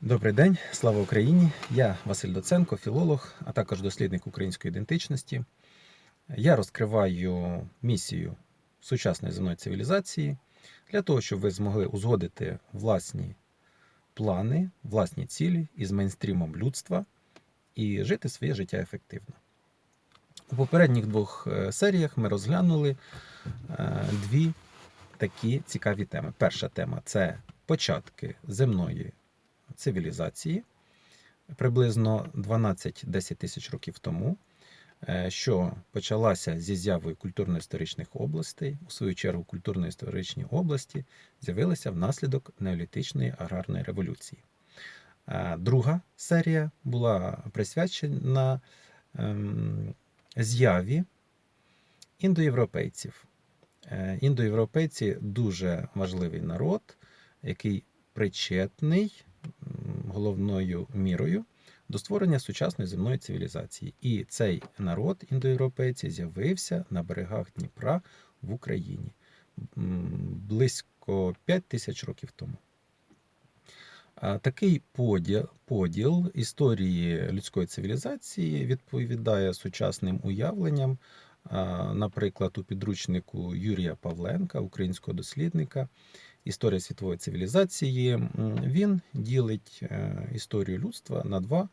Добрий день, слава Україні! Я Василь Доценко, філолог, а також дослідник української ідентичності. Я розкриваю місію сучасної земної цивілізації для того, щоб ви змогли узгодити власні плани, власні цілі із мейнстрімом людства і жити своє життя ефективно. У попередніх двох е, серіях ми розглянули е, дві такі цікаві теми. Перша тема це початки земної цивілізації приблизно 12-10 тисяч років тому, е, що почалася зі з'явою культурно-історичних областей. У свою чергу, культурно-історичні області з'явилися внаслідок неолітичної аграрної революції. Е, Друга серія була присвячена ем, з'яві індоєвропейців. Е, Індоєвропейці дуже важливий народ, який причетний головною мірою до створення сучасної земної цивілізації. І цей народ, індоєвропейці, з'явився на берегах Дніпра в Україні близько 5 тисяч років тому. Такий поділ, поділ історії людської цивілізації відповідає сучасним уявленням. Наприклад, у підручнику Юрія Павленка, українського дослідника, Історія світової цивілізації, він ділить е, історію людства на два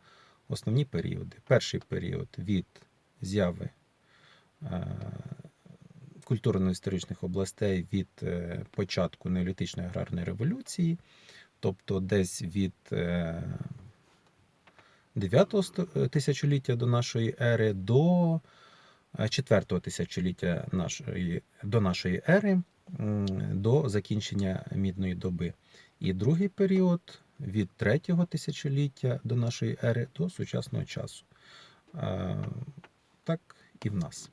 основні періоди. Перший період від з'яви е, культурно-історичних областей від е, початку неолітичної аграрної революції, тобто десь від е, 9 тисячоліття до нашої ери до 4 тисячоліття нашої, до нашої ери до закінчення мідної доби. І другий період від 3 тисячоліття до нашої ери до сучасного часу. Так і в нас.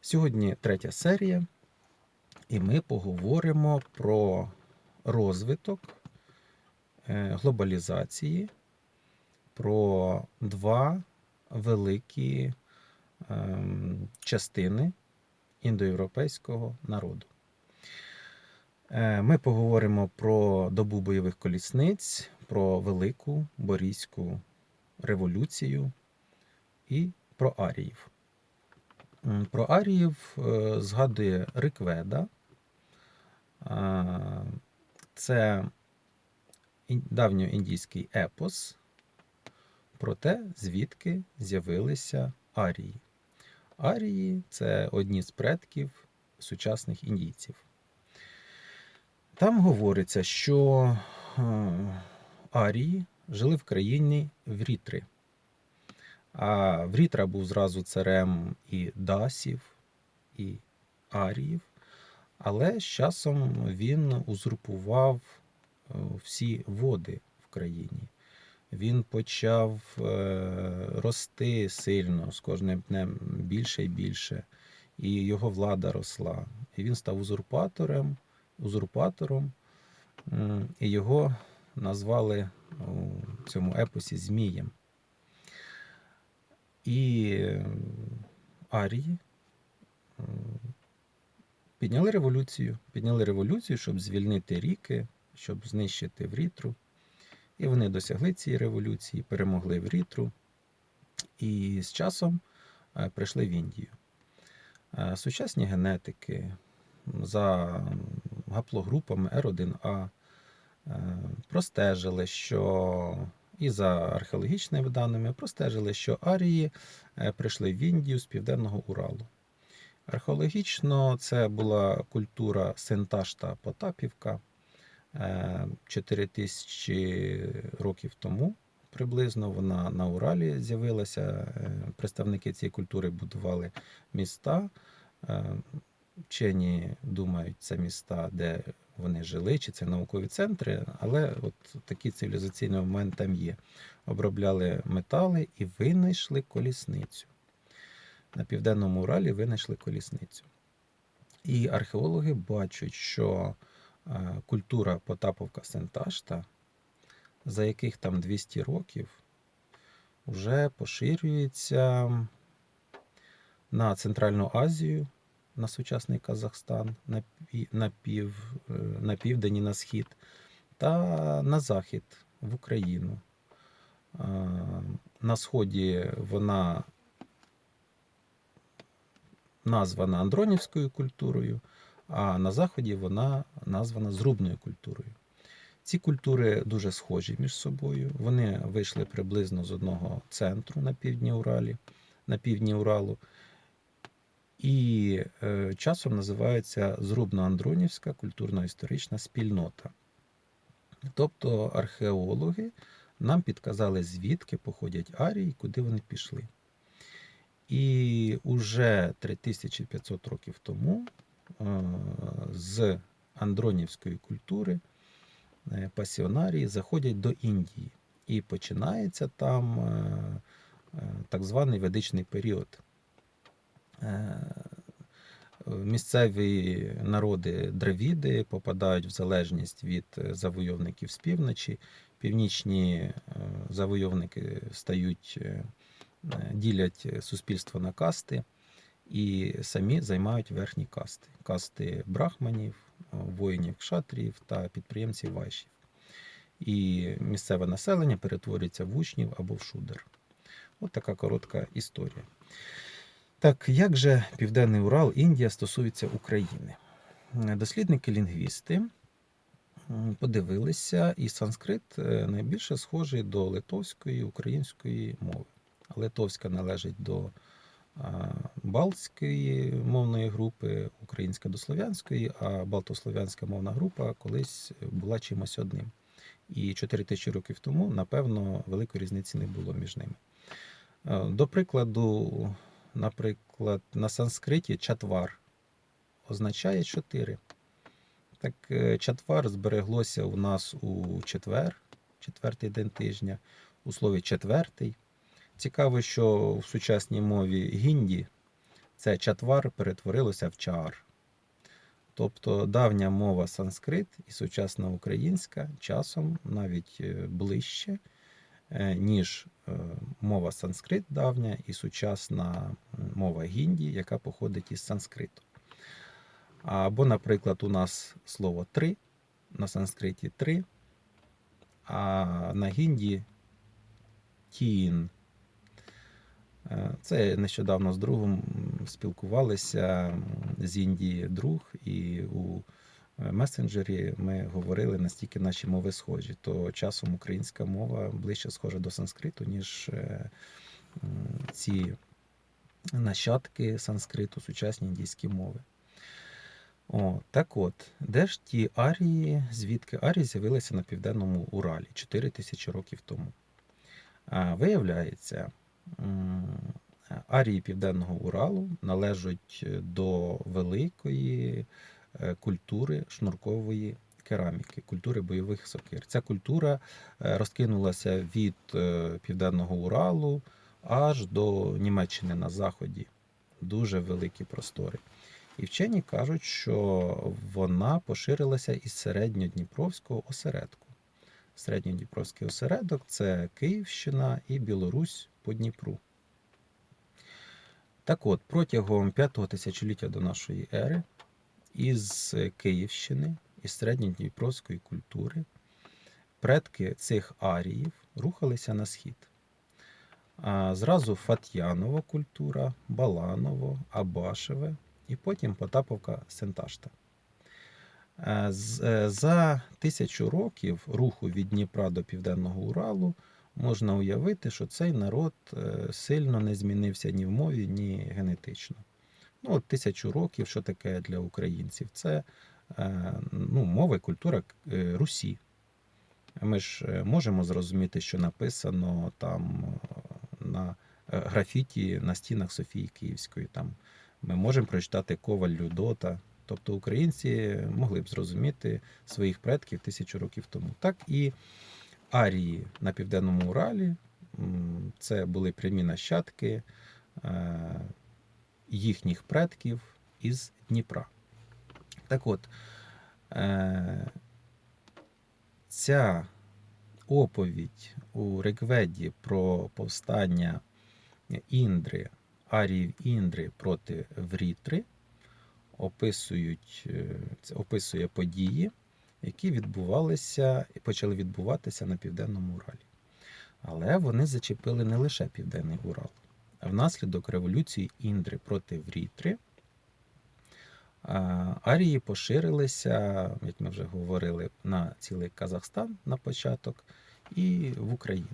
Сьогодні третя серія, і ми поговоримо про розвиток е, глобалізації, про два великі ем, частини індоєвропейського народу. Е, Ми поговоримо про добу бойових колісниць, про Велику Борізьку революцію і про аріїв. Про аріїв е, згадує Рикведа. Е, Це давньоіндійський епос про те, звідки з'явилися арії. Арії це одні з предків сучасних індійців. Там говориться, що е, арії жили в країні Врітри. А Врітра був зразу царем і дасів, і аріїв, але з часом він узурпував е, всі води в країні. Він почав е, рости сильно, з кожним днем більше і більше, і його влада росла. І він став узурпатором, узурпатором, і його назвали у цьому епосі Змієм. І арії підняли революцію. Підняли революцію, щоб звільнити ріки, щоб знищити Врітру. І вони досягли цієї революції, перемогли Врітру. І з часом е, прийшли в Індію. Е, Сучасні генетики за гаплогрупами R1A е, простежили, що і за археологічними даними простежили, що арії е, прийшли в Індію з південного Уралу. Археологічно це була культура Сенташта Потапівка. Е, 4000 років тому приблизно вона на Уралі з'явилася. Е, Представники цієї культури будували міста. Вчені думають, це міста, де вони жили, чи це наукові центри, але от такий цивілізаційний момент там є. Обробляли метали і винайшли колісницю. На південному Уралі винайшли колісницю. І археологи бачать, що е, культура Потаповка Сенташта, за яких там 200 років, вже поширюється на Центральну Азію, на сучасний Казахстан, на, на, пів, е, на південь і на схід, та на захід в Україну. Е, На сході вона названа Андронівською культурою, а на заході вона названа зрубною культурою. Ці культури дуже схожі між собою. Вони вийшли приблизно з одного центру на півдні Уралі, на півдні Уралу. І е, часом називається Зрубно-Андронівська культурно-історична спільнота. Тобто археологи нам підказали, звідки походять арії, куди вони пішли. І уже 3500 років тому е, з андронівської культури е, пасіонарії заходять до Індії. І починається там так званий ведичний період. Е, Місцеві народи дравіди попадають в залежність від е, завойовників з півночі. Північні е, завойовники стають, ділять суспільство на касти і самі займають верхні касти: касти брахманів, воїнів кшатріїв та підприємців вайшів. І місцеве населення перетворюється в учнів або в шудер. От така коротка історія. Так, як же Південний Урал, Індія стосується України? Е, Дослідники-лінгвісти подивилися, і санскрит е, найбільше схожий до литовської української мови. Литовська належить до балтської мовної групи, українська до слов'янської, а балтослов'янська мовна група колись була чимось одним. І 4 тисячі років тому, напевно, великої різниці не було між ними. Е, До прикладу, наприклад, на санскриті чатвар означає чотири. Так, е, чатвар збереглося у нас у четвер, четвертий день тижня, у слові четвертий. Цікаво, що в сучасній мові гінді це чатвар перетворилося в чаар. Тобто давня мова санскрит і сучасна українська часом навіть е, ближче, ніж е, мова санскрит давня і сучасна мова гінді, яка походить із санскриту. Або, наприклад, у нас слово три на санскриті три, а на гінді тін. Е, Це нещодавно з другом спілкувалися з Індії друг, і у е, месенджері ми говорили, настільки наші мови схожі, то часом українська мова ближче схожа до санскриту, ніж е, ці нащадки санскриту, сучасні індійські мови. О, так от, де ж ті арії, звідки арії з'явилися на південному Уралі 4 тисячі років тому? А, Виявляється, арії Південного Уралу належать до великої е, культури шнуркової кераміки, культури бойових сокир. Ця культура е, розкинулася від е, Південного Уралу аж до Німеччини на заході. Дуже великі простори. І вчені кажуть, що вона поширилася із середньодніпровського осередку. Середньодніпровський осередок це Київщина і Білорусь по Дніпру. Так от, протягом 5 тисячоліття до нашої ери із Київщини, із середньодніпровської культури, предки цих аріїв рухалися на схід. Зразу Фат'янова культура, Баланово, Абашеве і потім Потаповка Сенташта. Е, е, За тисячу років руху від Дніпра до Південного Уралу можна уявити, що цей народ е, сильно не змінився ні в мові, ні генетично. Ну, от тисячу років, що таке для українців? Це е, ну, мова і культура е, Русі. Ми ж е, можемо зрозуміти, що написано там на графіті на стінах Софії Київської. Там ми можемо прочитати Коваль Людота. Тобто українці могли б зрозуміти своїх предків тисячу років тому. Так і арії на південному Уралі це були прямі нащадки їхніх предків із Дніпра. Так от, е, ця оповідь у Ригведі про повстання Індри, аріїв Індри проти Врітри описують, е, описує події, які відбувалися і почали відбуватися на Південному Уралі. Але вони зачепили не лише Південний Урал. Внаслідок революції Індри проти Врітри арії поширилися, як ми вже говорили, на цілий Казахстан на початок і в Україну.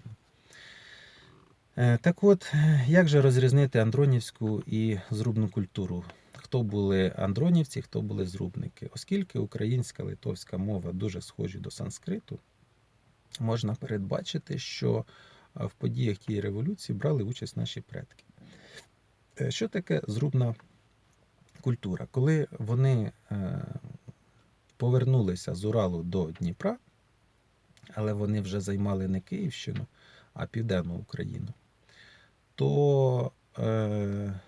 Е, Так от, як же розрізнити андронівську і зрубну культуру? Хто були андронівці, хто були зрубники? Оскільки українська литовська мова дуже схожі до санскриту, можна передбачити, що в подіях тієї революції брали участь наші предки. Е, Що таке зрубна культура? Коли вони е, повернулися з Уралу до Дніпра, але вони вже займали не Київщину, а Південну Україну, то е,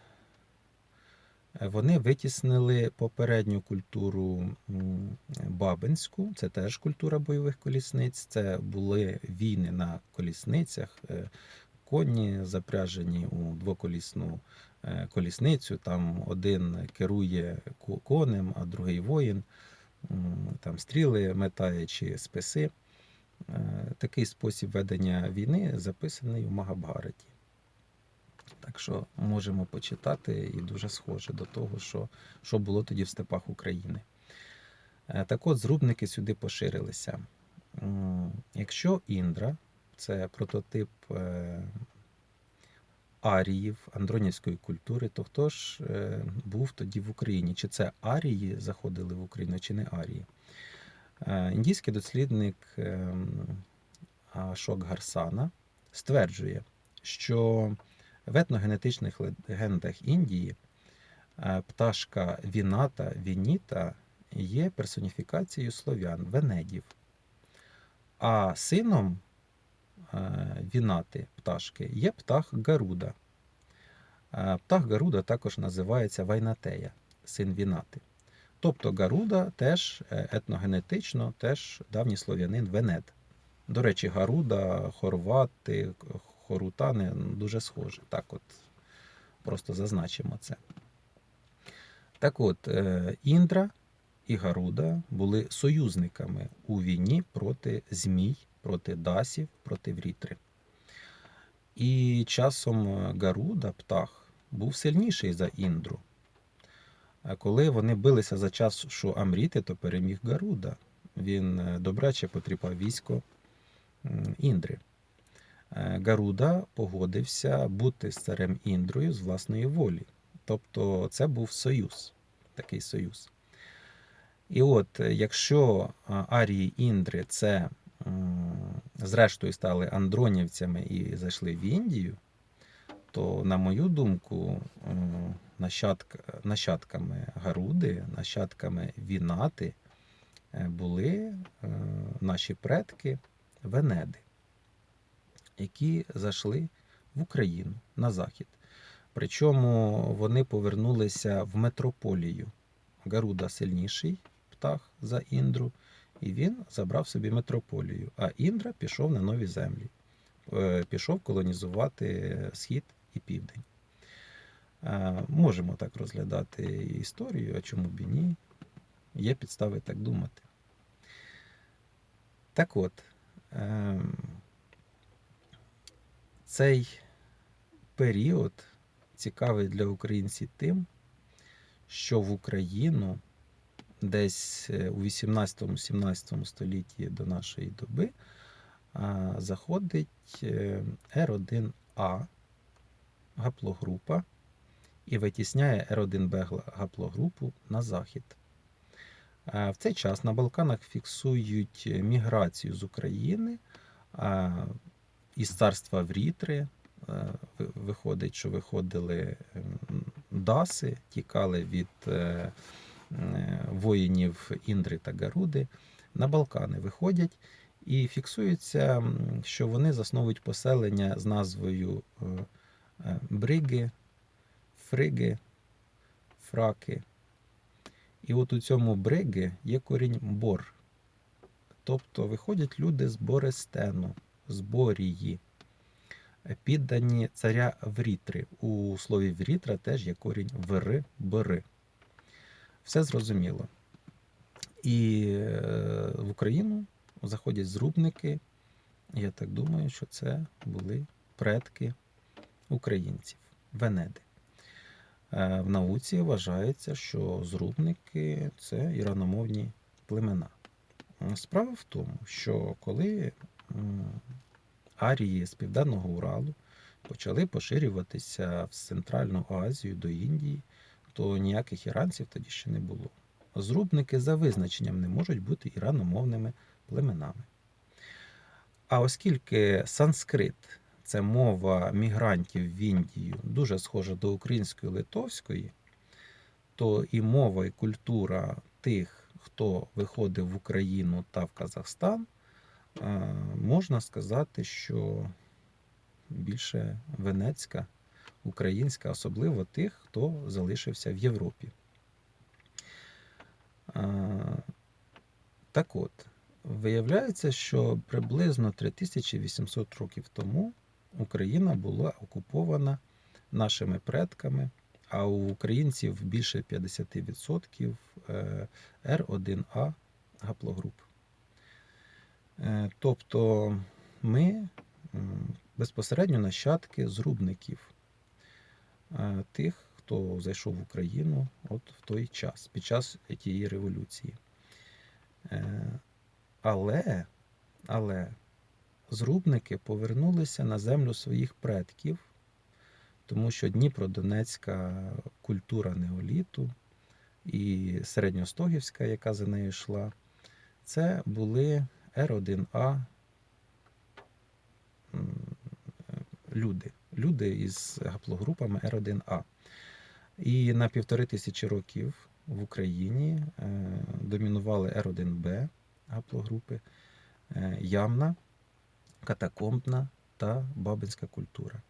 вони витіснили попередню культуру бабинську, це теж культура бойових колісниць. Це були війни на колісницях, е, коні запряжені у двоколісну е, колісницю. Там один керує конем, а другий воїн, там стріли метає чи списи. Е, Такий спосіб ведення війни записаний у Магабгараті. Так що можемо почитати і дуже схоже до того, що, що було тоді в степах України. Е, Так от, зрубники сюди поширилися. Якщо Індра це прототип е, аріїв андронівської культури, то хто ж е, був тоді в Україні? Чи це арії заходили в Україну, чи не арії? Індійський дослідник ем, Ашок Гарсана стверджує, що в етногенетичних легендах Індії е, пташка Віната Вініта є персоніфікацією слов'ян, венедів. А сином е, Вінати пташки є птах Гаруда. Е, Птах Гаруда також називається Вайнатея, син Вінати. Тобто Гаруда теж етногенетично, теж давній слов'янин Венед. До речі, Гаруда, хорвати, хорутани дуже схожі. Так от просто зазначимо це. Так от, е, Індра і Гаруда були союзниками у війні проти змій, проти дасів, проти врітри. І часом е, Гаруда, птах, був сильніший за Індру. Коли вони билися за чашу Амріти, то переміг Гаруда. Він е, добряче потріпав військо Індри. Е, Гаруда погодився бути з царем Індрою з власної волі. Тобто це був союз, такий союз. І от, е, якщо арії Індри це зрештою стали андронівцями і зайшли в Індію, то, на мою думку, нащадк, нащадками Гаруди, нащадками Вінати е, були наші предки Венеди, які зайшли в Україну на захід. Причому вони повернулися в метрополію. Гаруда сильніший птах за Індру, і він забрав собі метрополію. А Індра пішов на нові землі, Е, пішов колонізувати схід і південь. Е, Можемо так розглядати історію, а чому б і ні? Є підстави так думати. Так от, ем, цей період цікавий для українців тим, що в Україну десь е, у 18-17 столітті до нашої доби заходить е, R1A гаплогрупа і витісняє R1B гаплогрупу на захід. Е, В цей час на Балканах фіксують міграцію з України із царства Врітри. Е, Виходить, що виходили даси, тікали від е, е, воїнів Індри та Гаруди. На Балкани виходять і фіксується, що вони засновують поселення з назвою Бриги, Фриги, Фраки. І от у цьому бриги є корінь бор. Тобто виходять люди з Борестену, з Борії, піддані царя Врітри. У слові Врітра теж є корінь ври, бери. Все зрозуміло. І е, в Україну заходять зрубники. Я так думаю, що це були предки українців, венеди. Е, В науці вважається, що зрубники це іраномовні племена. Справа в тому, що коли арії з Південного Уралу почали поширюватися в Центральну Азію до Індії, то ніяких іранців тоді ще не було. Зрубники за визначенням не можуть бути іраномовними племенами. А оскільки санскрит це мова мігрантів в Індію, дуже схожа до української литовської, то і мова, і культура тих, хто виходив в Україну та в Казахстан, можна сказати, що більше венецька, українська, особливо тих, хто залишився в Європі. Так от, виявляється, що приблизно 3800 років тому Україна була окупована нашими предками, а у українців більше 50% е, R1A гаплогруп. Е, Тобто ми безпосередньо нащадки зрубників, е, тих, хто зайшов в Україну от в той час, під час тієї революції. Е, Але, але зрубники повернулися на землю своїх предків, тому що Дніпродонецька культура неоліту і середньостогівська, яка за нею йшла, це були Р1А люди. Люди із гаплогрупами Р1А. І на півтори тисячі років в Україні е, домінували Р1Б гаплогрупи, е, ямна, катакомбна та бабинська культура.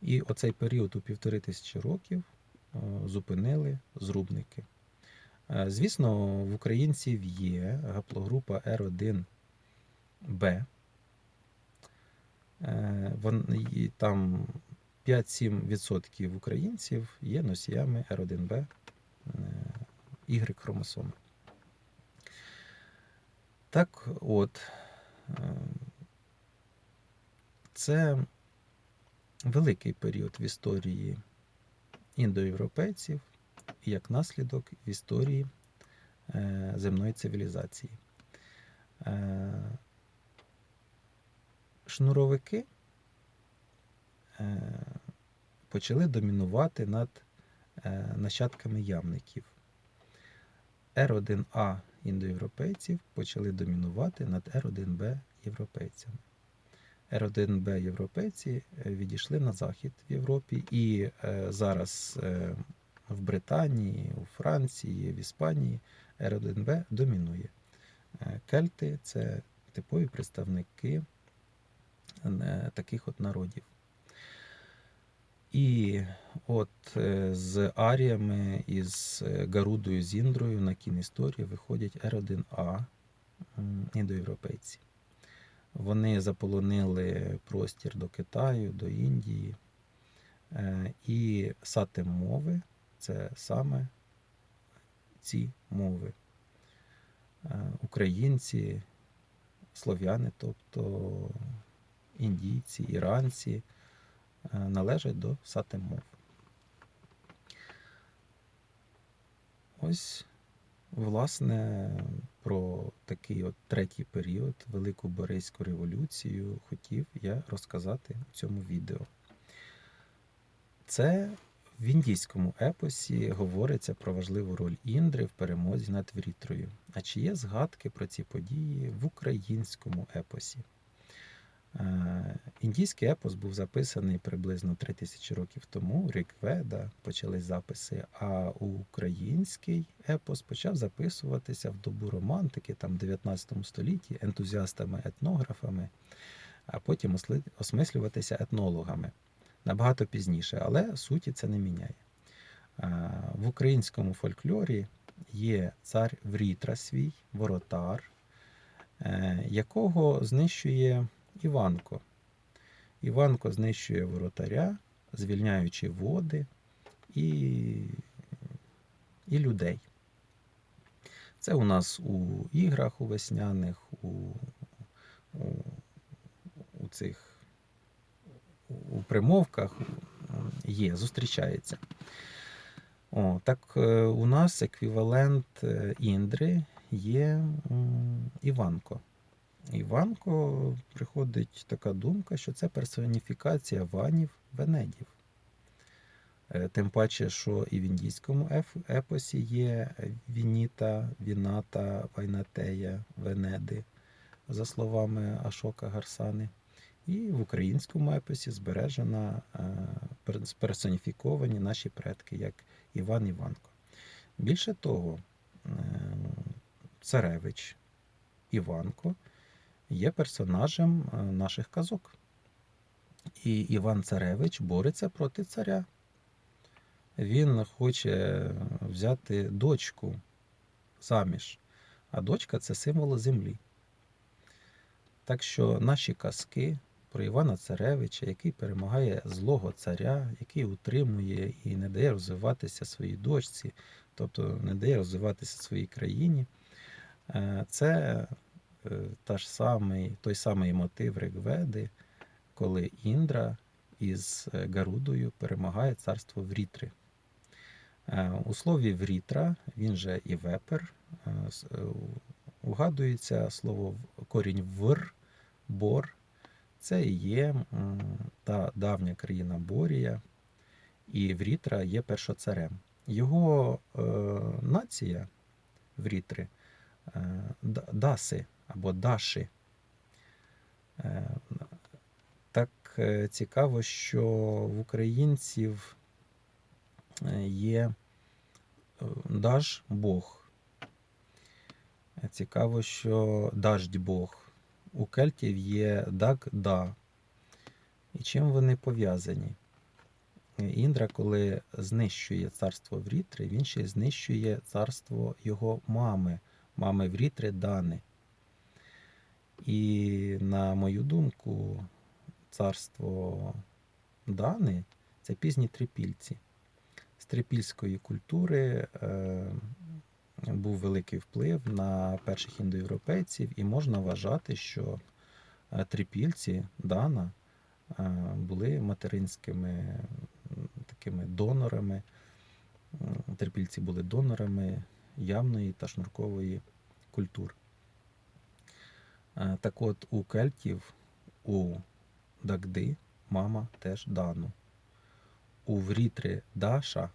І оцей період у півтори тисячі років е, зупинили зрубники. Звісно, в українців є гаплогрупа R1B. Е, вон- і Там 5-7% українців є носіями R1B Y хромосоми. Так от, е, це великий період в історії індоєвропейців і як наслідок в історії е, земної цивілізації. Шнуровики е, почали домінувати над е, нащадками ямників. R1A індоєвропейців почали домінувати над R1B європейцями. R1B європейці е, відійшли на захід в Європі, і зараз в Британії, у Франції, в Іспанії R1B домінує. Кельти це типові представники таких от народів. І от е, з аріями і з е, Гарудою з Індрою на кіністорії виходять R1A індоєвропейці. Вони заполонили простір до Китаю, до Індії. Е, І сатем мови це саме ці мови. Українці, слов'яни, тобто індійці, іранці е, належать до сатем мов. Ось, власне, про такий от третій період Велику Борейську революцію хотів я розказати у цьому відео. Це в індійському епосі говориться про важливу роль Індри в перемозі над Врітрою. А чи є згадки про ці події в українському епосі? Е, Індійський епос був записаний приблизно 3000 років тому, Рікведа, почались записи, а український епос почав записуватися в добу романтики, там в 19 столітті, ентузіастами-етнографами, а потім осмислюватися етнологами набагато пізніше, але суті це не міняє. Е, В українському фольклорі є цар Врітра свій, воротар, е, якого знищує Іванко. Іванко знищує воротаря, звільняючи води і, і людей. Це у нас у іграх у весняних, у, у, у цих у примовках є, зустрічається. О, так е, у нас еквівалент е, Індри є Іванко. Іванко приходить така думка, що це персоніфікація ванів, венедів. Е, Тим паче, що і в індійському епосі є Вініта, Віната, Вайнатея, Венеди, за словами Ашока Гарсани. І в українському епосі збережена е, персоніфіковані наші предки, як Іван Іванко. Більше того, е, царевич Іванко є персонажем е, наших казок. І Іван Царевич бореться проти царя. Він хоче взяти дочку заміж, а дочка це символ землі. Так що наші казки про Івана Царевича, який перемагає злого царя, який утримує і не дає розвиватися своїй дочці, тобто не дає розвиватися своїй країні, е, це та ж самий, той самий мотив Ригведи, коли Індра із е, Гарудою перемагає царство Врітри. Е, У слові Врітра, він же і вепер, е, е, угадується слово корінь вр, бор. Це і є та давня країна Борія, і Врітра є першоцарем. Його е, нація Врітри е, Даси або Даши. Е, Так е, цікаво, що в українців е, є Даж Бог. Цікаво, що даждь Бог. У кельтів є Даг-Да. І чим вони пов'язані? Індра, коли знищує царство Врітри, він ще знищує царство його мами, мами Врітри Дани. І, на мою думку, царство Дани це пізні трипільці. З трипільської культури е, був великий вплив на перших індоєвропейців, і можна вважати, що е, трипільці Дана е, були материнськими такими донорами. Трипільці були донорами явної та шнуркової культур. Е, Так от у кельтів, у Дагди мама теж Дану. У Врітри Даша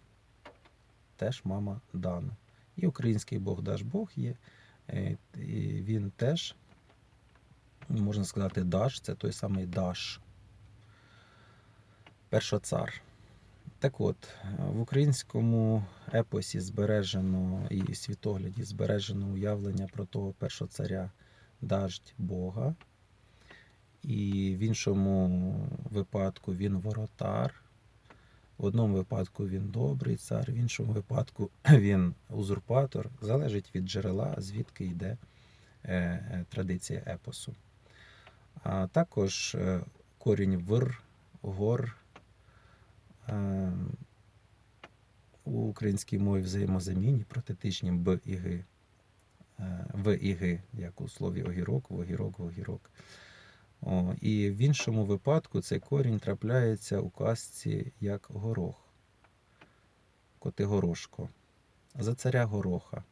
теж мама Дану. І український Бог Даш Бог є. е, І він теж, можна сказати, Даш, це той самий Даш. Першоцар. Так от, в українському епосі збережено і світогляді збережено уявлення про того першоцаря Даждь Бога. І в іншому випадку він воротар. В одному випадку він добрий цар, в іншому випадку він узурпатор. Залежить від джерела, звідки йде е, е, традиція епосу. А також е, корінь вир, гор у українській мові взаємозамінні протетичні б і г. Е, В і г, як у слові огірок, вогірок, вогірок. О, і в іншому випадку цей корінь трапляється у казці як горох, Котигорошко, за царя Гороха.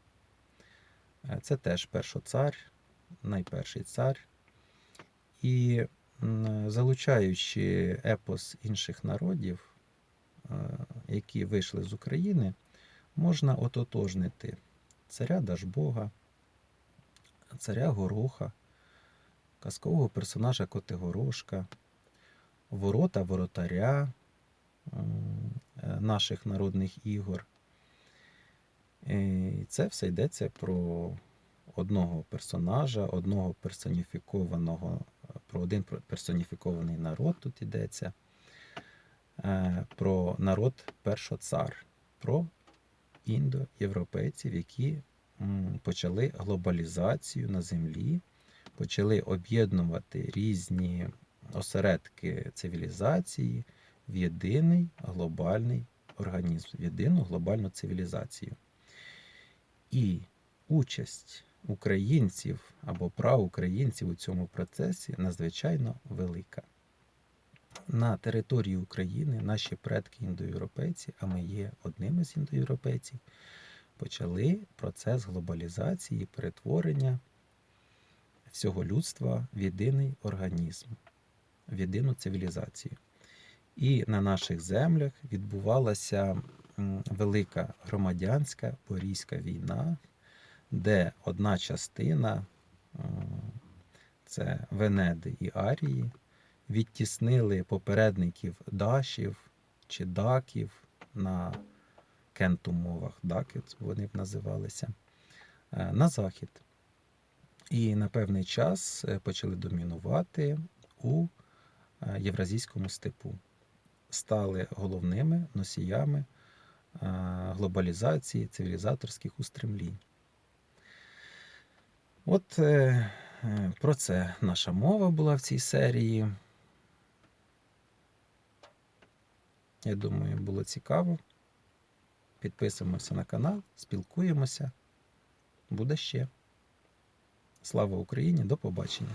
Е, Це теж першоцар, найперший цар. І залучаючи епос інших народів, е, які вийшли з України, можна ототожнити царя Дажбога, царя Гороха, казкового персонажа Котигорошка, ворота воротаря е, наших народних ігор. І це все йдеться про одного персонажа, одного персоніфікованого, про один персоніфікований народ тут йдеться, е, про народ першоцар, про індоєвропейців, які почали глобалізацію на землі, почали об'єднувати різні осередки цивілізації в єдиний глобальний організм, в єдину глобальну цивілізацію. І участь українців або праукраїнців у цьому процесі надзвичайно велика. На території України наші предки індоєвропейці, а ми є одними з індоєвропейців, почали процес глобалізації перетворення всього людства в єдиний організм, в єдину цивілізацію. І на наших землях відбувалася велика громадянська Борійська війна, де одна частина це Венеди і Арії, відтіснили попередників дашів чи даків на кентумовах, даки вони б називалися, е, на захід. І на певний час е, почали домінувати у е, Євразійському степу, стали головними носіями глобалізації цивілізаторських устремлінь. От про це наша мова була в цій серії. Я думаю, було цікаво. Підписуємося на канал, спілкуємося. Буде ще. Слава Україні! До побачення!